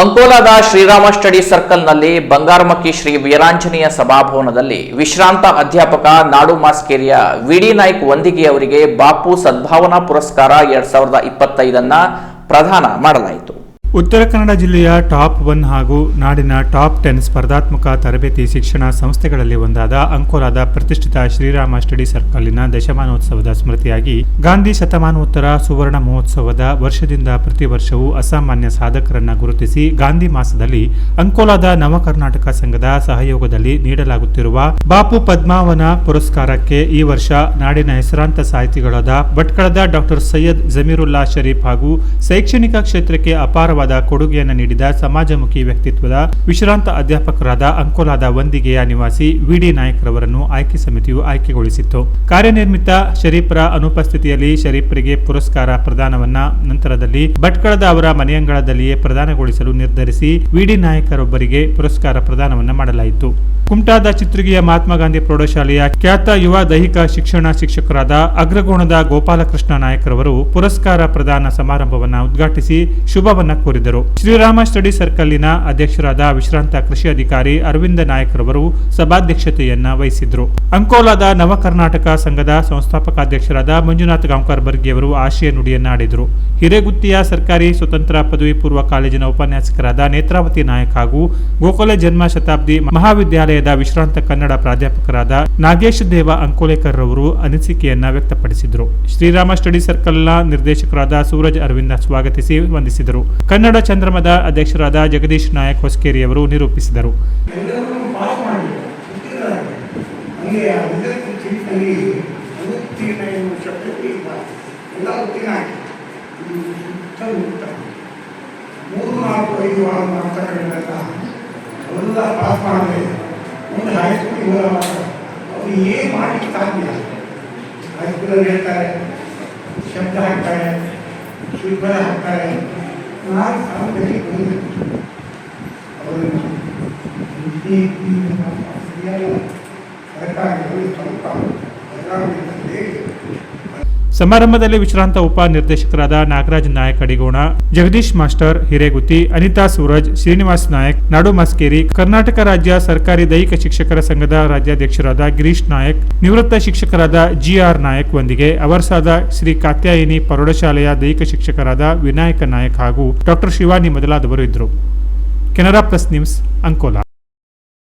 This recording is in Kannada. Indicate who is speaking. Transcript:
Speaker 1: ಅಂಕೋಲಾದ ಶ್ರೀರಾಮ ಸ್ಟಡಿ ಸರ್ಕಲ್ನಲ್ಲಿ ಬಂಗಾರಮಕ್ಕಿ ಶ್ರೀ ವೀರಾಂಜನೇಯ ಸಭಾಭವನದಲ್ಲಿ ವಿಶ್ರಾಂತ ಅಧ್ಯಾಪಕ ನಾಡು ಮಾಸ್ಕೇರಿಯ ವಿಡಿ ನಾಯ್ಕ್ ವಂದಿಗೆ ಅವರಿಗೆ ಬಾಪು ಸದ್ಭಾವನಾ ಪುರಸ್ಕಾರ ಎರಡ್ ಸಾವಿರದ ಇಪ್ಪತ್ತೈದನ್ನ ಪ್ರದಾನ ಮಾಡಲಾಯಿತು.
Speaker 2: ಉತ್ತರ ಕನ್ನಡ ಜಿಲ್ಲೆಯ ಟಾಪ್ ಒನ್ ಹಾಗೂ ನಾಡಿನ ಟಾಪ್ ಟೆನ್ ಸ್ಪರ್ಧಾತ್ಮಕ ತರಬೇತಿ ಶಿಕ್ಷಣ ಸಂಸ್ಥೆಗಳಲ್ಲಿ ಒಂದಾದ ಅಂಕೋಲಾದ ಪ್ರತಿಷ್ಠಿತ ಶ್ರೀರಾಮ ಸ್ಟಡಿ ಸರ್ಕಲ್ನ ದಶಮಾನೋತ್ಸವದ ಸ್ಮೃತಿಯಾಗಿ ಗಾಂಧಿ ಶತಮಾನೋತ್ತರ ಸುವರ್ಣ ಮಹೋತ್ಸವದ ವರ್ಷದಿಂದ ಪ್ರತಿ ವರ್ಷವೂ ಅಸಾಮಾನ್ಯ ಸಾಧಕರನ್ನ ಗುರುತಿಸಿ ಗಾಂಧಿ ಮಾಸದಲ್ಲಿ ಅಂಕೋಲಾದ ನವ ಕರ್ನಾಟಕ ಸಂಘದ ಸಹಯೋಗದಲ್ಲಿ ನೀಡಲಾಗುತ್ತಿರುವ ಬಾಪು ಪದ್ಮಾವನ ಪುರಸ್ಕಾರಕ್ಕೆ ಈ ವರ್ಷ ನಾಡಿನ ಹೆಸರಾಂತ ಸಾಹಿತಿಗಳಾದ ಭಟ್ಕಳದ ಡಾಕ್ಟರ್ ಸೈಯದ್ ಜಮೀರುಲ್ಲಾ ಶರೀಫ್ ಹಾಗೂ ಶೈಕ್ಷಣಿಕ ಕ್ಷೇತ್ರಕ್ಕೆ ಅಪಾರವಾದ ಕೊಡುಗೆಯನ್ನು ನೀಡಿದ ಸಮಾಜಮುಖಿ ವ್ಯಕ್ತಿತ್ವದ ವಿಶ್ರಾಂತ ಅಧ್ಯಾಪಕರಾದ ಅಂಕೋಲಾದ ವಂದಿಗೆಯ ನಿವಾಸಿ ವಿಡಿ ನಾಯಕರವರನ್ನು ಆಯ್ಕೆ ಸಮಿತಿಯು ಆಯ್ಕೆಗೊಳಿಸಿತ್ತು. ಕಾರ್ಯನಿರ್ಮಿತ ಶರೀಫ್ರ ಅನುಪಸ್ಥಿತಿಯಲ್ಲಿ ಶರೀಫ್ರಿಗೆ ಪುರಸ್ಕಾರ ಪ್ರದಾನವನ್ನ ನಂತರದಲ್ಲಿ ಭಟ್ಕಳದ ಅವರ ಮನೆಯಂಗಳದಲ್ಲಿಯೇ ಪ್ರದಾನಗೊಳಿಸಲು ನಿರ್ಧರಿಸಿ ವಿಡಿ ನಾಯಕರೊಬ್ಬರಿಗೆ ಪುರಸ್ಕಾರ ಪ್ರದಾನವನ್ನ ಮಾಡಲಾಯಿತು. ಕುಮಟಾದ ಚಿತ್ರಗಿಯ ಮಹಾತ್ಮ ಗಾಂಧಿ ಪ್ರೌಢಶಾಲೆಯ ಖ್ಯಾತ ಯುವ ದೈಹಿಕ ಶಿಕ್ಷಣ ಶಿಕ್ಷಕರಾದ ಅಗ್ರಗೋಣದ ಗೋಪಾಲಕೃಷ್ಣ ನಾಯಕರವರು ಪುರಸ್ಕಾರ ಪ್ರದಾನ ಸಮಾರಂಭವನ್ನು ಉದ್ಘಾಟಿಸಿ ಶುಭವನ್ನ ಕೋರಿದರು. ಶ್ರೀರಾಮ ಸ್ಟಡಿ ಸರ್ಕಲ್ನ ಅಧ್ಯಕ್ಷರಾದ ವಿಶ್ರಾಂತ ಕೃಷಿ ಅಧಿಕಾರಿ ಅರವಿಂದ ನಾಯಕರವರು ಸಭಾಧ್ಯಕ್ಷತೆಯನ್ನ ವಹಿಸಿದ್ರು ಅಂಕೋಲಾದ ನವ ಕರ್ನಾಟಕ ಸಂಘದ ಸಂಸ್ಥಾಪಕಾಧ್ಯಕ್ಷರಾದ ಮಂಜುನಾಥ್ ಗಾಂವ್ಕರ್ ಬರ್ಗಿಯವರು ಆಶಯ ನುಡಿಯನ್ನ ಆಡಿದರು ಹಿರೇಗುತ್ತಿಯ ಸರ್ಕಾರಿ ಸ್ವತಂತ್ರ ಪದವಿ ಪೂರ್ವ ಕಾಲೇಜಿನ ಉಪನ್ಯಾಸಕರಾದ ನೇತ್ರಾವತಿ ನಾಯಕ್ ಹಾಗೂ ಗೋಕುಲ ಜನ್ಮ ಶತಾಬ್ದಿ ಮಹಾವಿದ್ಯಾಲಯದ ವಿಶ್ರಾಂತ ಕನ್ನಡ ಪ್ರಾಧ್ಯಾಪಕರಾದ ನಾಗೇಶ್ ದೇವ ಅಂಕೋಲೇಕರ್ ರವರು ಅನಿಸಿಕೆಯನ್ನ ವ್ಯಕ್ತಪಡಿಸಿದರು. ಶ್ರೀರಾಮ ಸ್ಟಡಿ ಸರ್ಕಲ್ನ ನಿರ್ದೇಶಕರಾದ ಸೂರಜ್ ಅರವಿಂದ ಸ್ವಾಗತಿಸಿ ವಂದಿಸಿದರು. ಕನ್ನಡ ಚಂದ್ರಮದ ಅಧ್ಯಕ್ಷರಾದ ಜಗದೀಶ್ ನಾಯಕ್ ನಿರೂಪಿಸಿದರು.
Speaker 3: ಎಲ್ಲ ಆಗಿ ಸುತ್ತ ಮುಕ್ತ ಮೂರು ನಾಲ್ಕು ಐದು ಆರು ಅವೆಲ್ಲ ಪಾಸ್ ಮಾಡಿದ್ರೆ ಒಂದು ಹೈಸ್ಕೂಲ್ ಇವರ ಅವ್ರು ಏನು ಮಾಡಲಿಕ್ಕೆ ಸಾಧ್ಯ ಹೈಸ್ಕೂಲಲ್ಲಿ ಹೇಳ್ತಾರೆ ಶಬ್ದ ಹಾಕ್ತಾರೆ ಶಿಲ್ಪದ ಹಾಕ್ತಾರೆ ನಾಲ್ಕು ಸಾಲದಲ್ಲಿ ಬಂದಿತ್ತು ಅವರನ್ನು
Speaker 2: ಸಮಾರಂಭದಲ್ಲಿ ವಿಶ್ರಾಂತ ಉಪ ನಿರ್ದೇಶಕರಾದ ನಾಗರಾಜ್ ನಾಯಕ್ ಅಡಿಗೋಣ, ಜಗದೀಶ್ ಮಾಸ್ಟರ್, ಹಿರೇಗುತ್ತಿ, ಅನಿತಾ ಸೂರಜ್, ಶ್ರೀನಿವಾಸ್ ನಾಯಕ್, ನಾಡು ಮಸ್ಕೇರಿ, ಕರ್ನಾಟಕ ರಾಜ್ಯ ಸರ್ಕಾರಿ ದೈಹಿಕ ಶಿಕ್ಷಕರ ಸಂಘದ ರಾಜ್ಯಾಧ್ಯಕ್ಷರಾದ ಗಿರೀಶ್ ನಾಯಕ್, ನಿವೃತ್ತ ಶಿಕ್ಷಕರಾದ ಜಿಆರ್ ನಾಯಕ್ ಒಂದಿಗೆ, ಅವರ್ಸಾದ ಶ್ರೀ ಕಾತ್ಯಾಯಿನಿ ಪ್ರೌಢಶಾಲೆಯ ದೈಹಿಕ ಶಿಕ್ಷಕರಾದ ವಿನಾಯಕ ನಾಯಕ್ ಹಾಗೂ ಡಾಕ್ಟರ್ ಶಿವಾನಿ ಮೊದಲಾದವರು ಇದ್ದರು. Canara plus news Ankola.